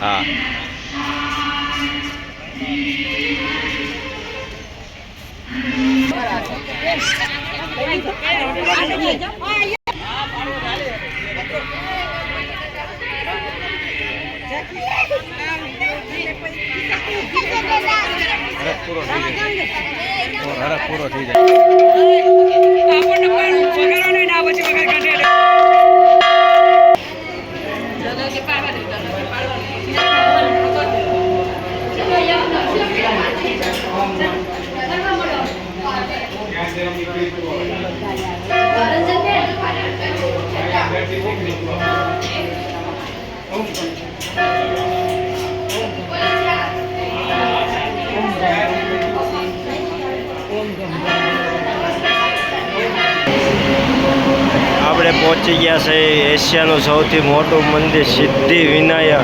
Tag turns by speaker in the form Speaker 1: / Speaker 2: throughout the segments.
Speaker 1: હા. પૂરો થઈ જાય. પૂરો થઈ જાય. આપણે પહોંચી ગયા છે એશિયાનું સૌથી મોટું મંદિર, સિદ્ધિ વિનાયક.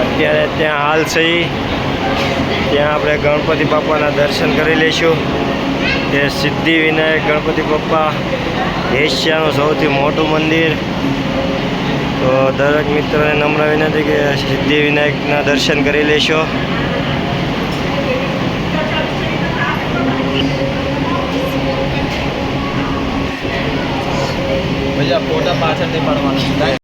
Speaker 1: અત્યારે ત્યાં હાલ છે. ત્યાં આપણે ગણપતિ બાપાના દર્શન કરી લઈશું. તે સિદ્ધિ વિનાયક ગણપતિ બાપા, એશિયાનું સૌથી મોટું મંદિર. તો દરેક મિત્રોને નમ્ર વિનંતી કે સિદ્ધિ વિનાયકના દર્શન કરી લેશો.
Speaker 2: ફોટા પાછળ નહીં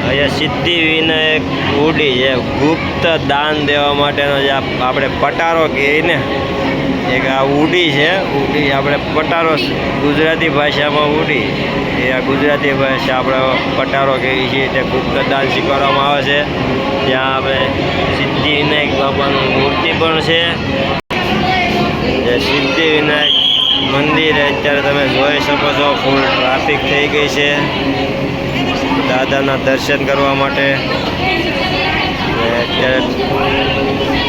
Speaker 1: અહીંયા સિદ્ધિ વિનાયક ઉડી છે ગુપ્ત દાન દેવા માટેનો જે આપણે પટારો કહીએ ને, એક આ ઉડી છે ઉડી આપણે પટારો ગુજરાતી ભાષામાં ઉડી એ આ ગુજરાતી ભાષા આપણે પટારો કહીએ છીએ તે ગુપ્ત દાન સ્વીકારવામાં આવે છે. ત્યાં આપણે સિદ્ધિ વિનાયક બાપાનું મૂર્તિ પણ છે. જે સિદ્ધિ વિનાયક મંદિર અત્યારે તમે જોઈ શકો છો ફૂલ ટ્રાફિક થઈ ગઈ છે. દાદાના દર્શન કરવા માટે.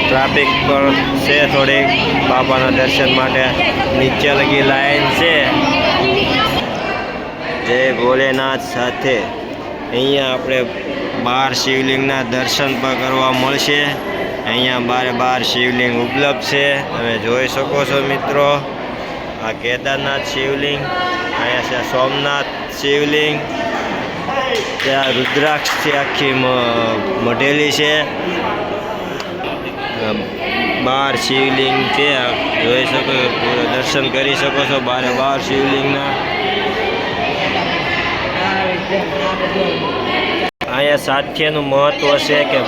Speaker 1: ટ્રાફિક પણ છે થોડીક બાપાના દર્શન માટે નીચે લગી લાઈન છે. જય ભોલેનાથ સાથે. અહીંયા આપણે બાર શિવલિંગના દર્શન પણ કરવા મળશે. અહીંયા બારે બાર શિવલિંગ ઉપલબ્ધ છે. તમે જોઈ શકો છો મિત્રો. આ કેદારનાથ શિવલિંગ, અહીંયા છે સોમનાથ શિવલિંગ. ત્યાં રુદ્રાક્ષથી આખી મઢેલી છે. બાર શિવલિંગ છે જોઈ શકો દર્શન કરી શકો છો, બારે બાર શિવલિંગના. અહીંયા સાથ્યનું મહત્વ છે કે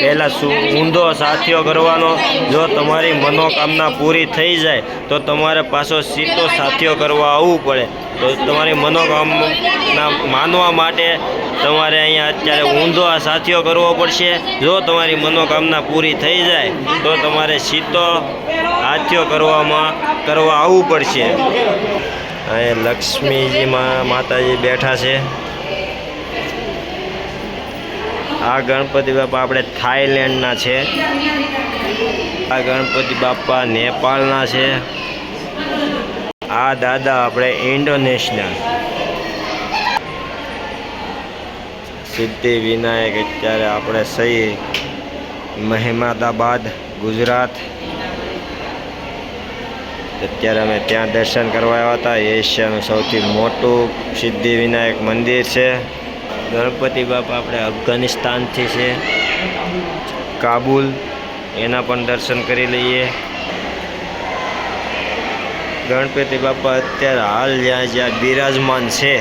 Speaker 1: પહેલાં ઊંધો સાથિયો કરવાનો. જો તમારી મનોકામના પૂરી થઈ જાય, તો તમારે પાછો સીધો સાથિયો કરવા આવવું પડે. તો તમારી મનોકામના માનવા માટે તમારે અહીંયા અત્યારે ઊંધો આ સાથિયો કરવો પડશે. જો તમારી મનોકામના પૂરી થઈ જાય, તો તમારે સીધો સાથીઓ કરવામાં, કરવા આવવું પડશે. અહીંયા લક્ષ્મીજીમાં માતાજી બેઠા છે. આ ગણપતિ બાપા આપણે થાઈલેન્ડના છે. આ ગણપતિ બાપા નેપાળના છે. આ દાદા આપણે ઇન્ડોનેશિયન. સિદ્ધિ વિનાયક અત્યારે આપણે સહી મહેમદાબાદ ગુજરાત. અત્યારે અમે ત્યાં દર્શન કરવા આવ્યા હતા. એશિયાનું સૌથી મોટું સિદ્ધિ વિનાયક મંદિર છે. ગણપતિ બાપા આપણે અફઘાનિસ્તાનથી છે. કાબુલ એના પણ દર્શન કરી લઈએ. ગણપતિ બાપા અત્યારે હાલ જ્યાં જ્યાં બિરાજમાન છે,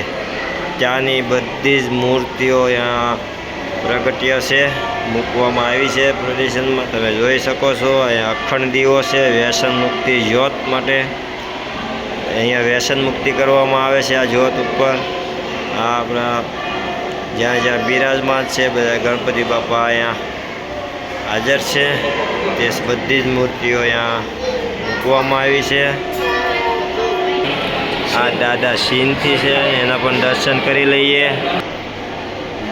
Speaker 1: ત્યાંની બધી જ મૂર્તિઓ અહીંયા પ્રગટ્ય છે, મૂકવામાં આવી છે પ્રદર્શનમાં. તમે જોઈ શકો છો, અહીંયા અખંડ દીવો છે, વ્યસન મુક્તિ જ્યોત માટે. અહીંયા વ્યસન મુક્તિ કરવામાં આવે છે આ જ્યોત ઉપર. આ આપણા જ્યાં જ્યાં બિરાજમાન છે, બધા ગણપતિ બાપા અહીંયા હાજર છે. તે બધી જ મૂર્તિઓ અહીંયા મૂકવામાં આવી છે. આ દાદા સીનથી છે, એના પણ દર્શન કરી લઈએ.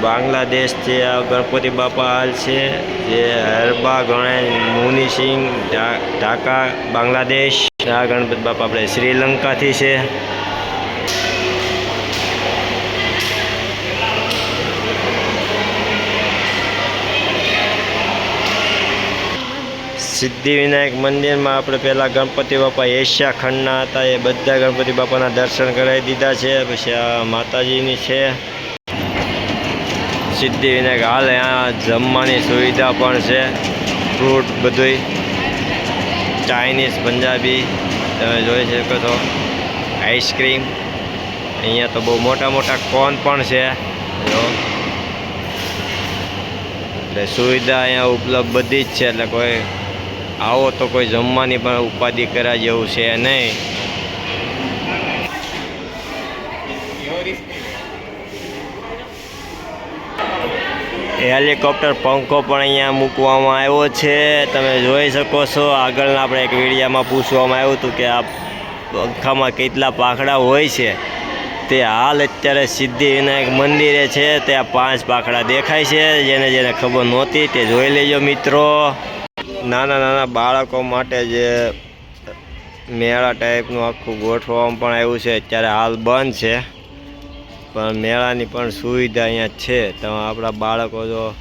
Speaker 1: બાંગ્લાદેશ છે આ ગણપતિ બાપા હાલ છે, જે હરબા ગણેશ મુનિસિંહ ઢા- ઢાકા, બાંગ્લાદેશ. આ ગણપતિ બાપા આપણે શ્રીલંકાથી છે. સિદ્ધિવિનાયક મંદિરમાં આપણે પહેલાં ગણપતિ બાપા એશિયા ખંડના હતા, એ બધા ગણપતિ બાપાના દર્શન કરાવી દીધા છે. પછી આ માતાજીની છે. સિદ્ધિવિનાયક હાલ અહીંયા જમવાની સુવિધા પણ છે. ફ્રૂટ બધુંય. ચાઇનીઝ, પંજાબી, તમે જોઈ શકો છો. આઈસ્ક્રીમ. અહીંયા તો બહુ મોટા મોટા કોન પણ છે. એટલે સુવિધા અહીંયા ઉપલબ્ધ બધી જ છે, એટલે કોઈ આવો તો કોઈ જમવાની પણ ઉપાધિ કરા જેવું છે નહીં. હેલિકોપ્ટર પંખો પણ અહીંયા મૂકવામાં આવ્યો છે. તમે જોઈ શકો છો, આગળના આપણે એક વિડીયામાં પૂછવામાં આવ્યું હતું કે આ પંખામાં કેટલા પાંખડા હોય છે. તે હાલ અત્યારે સિદ્ધિવિનાયક મંદિરે છે. ત્યાં પાંચ પાંખડા દેખાય છે. જેને જેને ખબર નહોતી તે જોઈ લેજો મિત્રો. નાના નાના બાળકો માટે જે મેળા ટાઈપનું આખું ગોઠવવામાં પણ આવ્યું છે. અત્યારે હાલ બંધ છે. પણ મેળાની પણ સુવિધા અહીંયા છે. તમે આપણા બાળકો જો